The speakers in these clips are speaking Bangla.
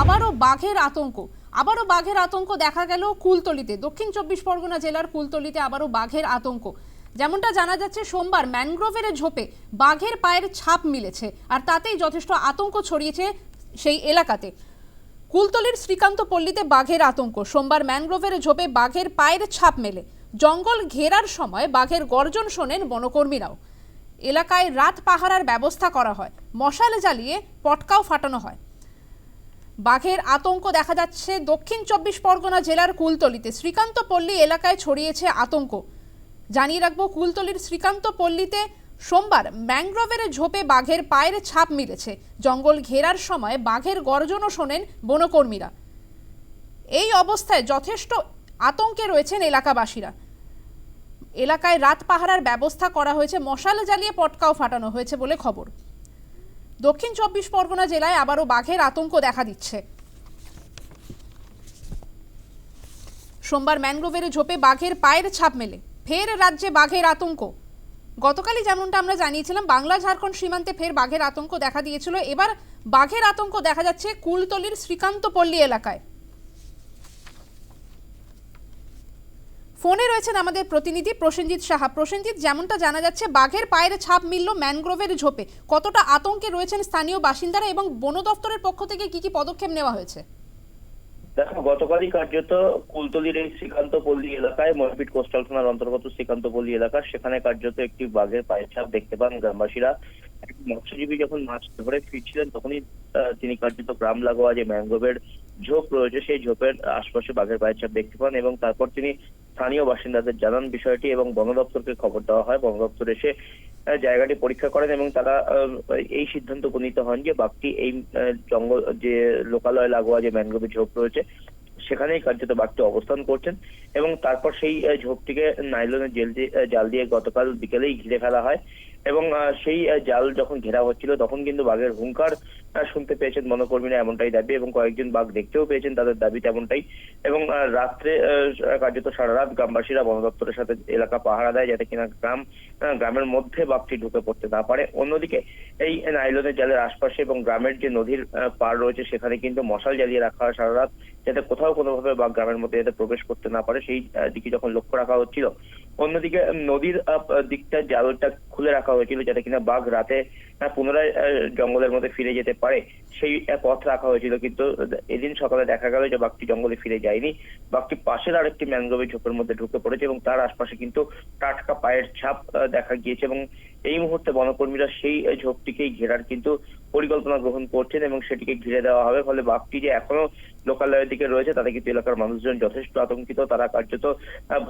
আবারও বাঘের আতঙ্ক। আবারও বাঘের আতঙ্ক দেখা গেল কুলতলিতে। দক্ষিণ চব্বিশ পরগনা জেলার কুলতলিতে আবারও বাঘের আতঙ্ক। যেমনটা জানা যাচ্ছে, সোমবার ম্যানগ্রোভের ঝোপে বাঘের পায়ের ছাপ মিলেছে আর তাতেই যথেষ্ট আতঙ্ক ছড়িয়েছে সেই এলাকাতে। কুলতলির শ্রীকান্ত পল্লীতে বাঘের আতঙ্ক। সোমবার ম্যানগ্রোভের ঝোপে বাঘের পায়ের ছাপ মেলে। জঙ্গল ঘেরার সময় বাঘের গর্জন শোনেন বনকর্মীরাও। এলাকায় রাত পাহারার ব্যবস্থা করা হয়। মশাল জ্বালিয়ে পটকাও ফাটানো হয়। বাঘের আতঙ্ক দেখা যাচ্ছে দক্ষিণ চব্বিশ পরগনা জেলার কুলতলিতে। শ্রীকান্ত পল্লী এলাকায় ছড়িয়েছে আতঙ্ক। জানিয়ে রাখব, কুলতলির শ্রীকান্ত পল্লীতে সোমবার ম্যাংগ্রোভের ঝোপে বাঘের পায়ের ছাপ মিলেছে জঙ্গল ঘেরার সময় বাঘের গর্জনও শোনেন বনকর্মীরা। এই অবস্থায় যথেষ্ট আতঙ্কে রয়েছেন এলাকাবাসীরা। এলাকায় রাত পাহারার ব্যবস্থা করা হয়েছে, মশাল জ্বালিয়ে পটকাও ফাটানো হয়েছে বলে খবর। দক্ষিণ চব্বিশ পরগনা জেলায় আবারও বাঘের আতঙ্ক দেখা দিচ্ছে। সোমবার ম্যানগ্রোভের ঝোপে বাঘের পায়ের ছাপ মেলে। ফের রাজ্যে বাঘের আতঙ্ক। গতকালই যেমনটা আমরা জানিয়েছিলাম, বাংলা, ঝাড়খণ্ড সীমান্তে ফের বাঘের আতঙ্ক দেখা দিয়েছিল। এবার বাঘের আতঙ্ক দেখা যাচ্ছে কুলতলির শ্রীকান্ত পল্লী এলাকায়। ফোনে রয়েছেন আমাদের প্রতিনিধি প্রসেনজিৎ সাহা। প্রসেনজিৎ, যেমনটা জানা যাচ্ছে, বাঘের পায়ের ছাপ মিলল ম্যানগ্রোভের ঝোপে। কতটা আতঙ্কে রয়েছেন স্থানীয় বাসিন্দারা এবং বন দপ্তরের পক্ষ থেকে কি কি পদক্ষেপ নেওয়া হয়েছে? দেখো, গতকালই কার্যত কুলতলির এই শ্রীকান্ত পল্লী এলাকায় মরপিট কোস্টাল থানার অন্তর্গত শ্রীকান্ত পল্লী এলাকা সেখানে কার্যত একটি বাঘের পায়ের ছাপ দেখতে পান গ্রামবাসীরা। মৎস্যজীবী যখন মাছ ধরে ফিরছিলেন, তখনই তিনি কার্যত গ্রাম লাগোয়া যে ম্যানগ্রোভের ঝোপ রয়েছে, সেই ঝোপের আশপাশে বাঘের পায়ের ছাপ দেখতে পান এবং তারপর তিনি স্থানীয় বাসিন্দাদের জানান বিষয়টি এবং বন দপ্তরকে খবর দেওয়া হয়। বন দপ্তর এসে জায়গাটি পরীক্ষা করেন এবং তারা এই সিদ্ধান্ত উপনীত হন যে বাঘটি এই জঙ্গল, যে লোকালয় লাগোয়া যে ম্যানগ্রোভের ঝোপ রয়েছে, সেখানেই কার্যত বাঘটি অবস্থান করছেন এবং তারপর সেই ঝোপটিকে নাইলনের জেল জাল দিয়ে গতকাল বিকেলেই ঘিরে ফেলা হয় এবং সেই জাল যখন ঘেরা হচ্ছিল তখন কিন্তু বাঘের হুঙ্কার শুনতে পেয়েছেন বনকর্মীরা এমনটাই দাবি এবং কয়েকজন বাঘ দেখতেও পেয়েছেন তাদের দাবি তেমনটাই। এবং রাত্রে কার্যত সারা রাত গ্রামবাসীরা বন দপ্তরের সাথে এলাকা পাহারা দেয় যাতে কিনা গ্রাম গ্রামের মধ্যে বাঘটি ঢুকে পড়তে না পারে। অন্যদিকে, এই নাইলনের জালের আশপাশে এবং গ্রামের যে নদীর পাড় রয়েছে সেখানে কিন্তু মশাল জ্বালিয়ে রাখা হয় সারা রাত যাতে কোথাও কোনোভাবে বাঘ গ্রামের মধ্যে যাতে প্রবেশ করতে না পারে। সেই দিকে যখন লক্ষ্য রাখা হচ্ছিল অন্যদিকে নদীর দিকটা জালটা খুলে রাখা হয়েছিল যাতে কিনা বাঘ রাতে পুনরায় জঙ্গলের মধ্যে ফিরে যেতে পারে। সেই পথ রাখা হয়েছিল কিন্তু এদিন সকালে দেখা গেল যে বাঘটি জঙ্গলে ফিরে যায়নি। বাঘটি পাশের আরেকটি ম্যানগ্রোভের ঝোপের মধ্যে ঢুকে পড়েছে এবং তার আশপাশে কিন্তু টাটকা পায়ের ছাপ দেখা গিয়েছে এবং এই মুহূর্তে বনকর্মীরা সেই ঝোপটিকেই ঘেরার কিন্তু পরিকল্পনা গ্রহণ করছেন এবং সেটিকে ঘিরে দেওয়া হবে। ফলে বাঘটি যে এখনও লোকালয়ের দিকে রয়েছে, তাতে কিন্তু এলাকার মানুষজন যথেষ্ট আতঙ্কিত। তারা কার্যত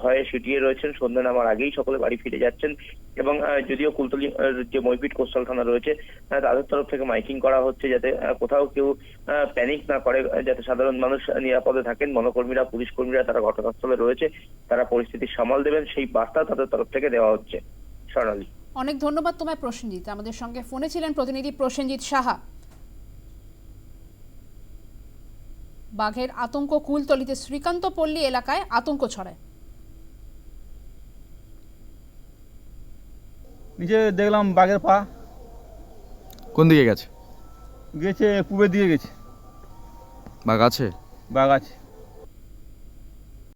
ভয়ে সিটিয়ে রয়েছেন। সন্ধ্যা নামার আগেই সকলে বাড়ি ফিরে যাচ্ছেন এবং যদিও কুলতলি যে মইপিট কোস্টাল থানা রয়েছে তাদের তরফ থেকে মাইকিং করা হচ্ছে যাতে কোথাও কেউ প্যানিক না করে যাতে সাধারণ মানুষ নিরাপদে থাকেন। বনকর্মীরা, পুলিশ কর্মীরা তারা ঘটনাস্থলে রয়েছে। তারা পরিস্থিতি সামাল দেবেন। সেই বার্তা তাদের তরফ থেকে দেওয়া হচ্ছে। স্বর্ণালী। অনেক ধন্যবাদ তোমায় প্রসেনজিৎ। আমাদের সঙ্গে ফোনে ছিলেন প্রতিনিধি প্রসেনজিৎ সাহা। বাঘের আতঙ্ক কুলতলিতে শ্রীকান্ত পল্লী এলাকায় আতঙ্ক ছড়ায়। নিচে দেখলাম বাঘের পা। কোন দিকে গেছে? গেছে পূবের দিকে গেছে। বাঘ আছে? বাঘ আছে।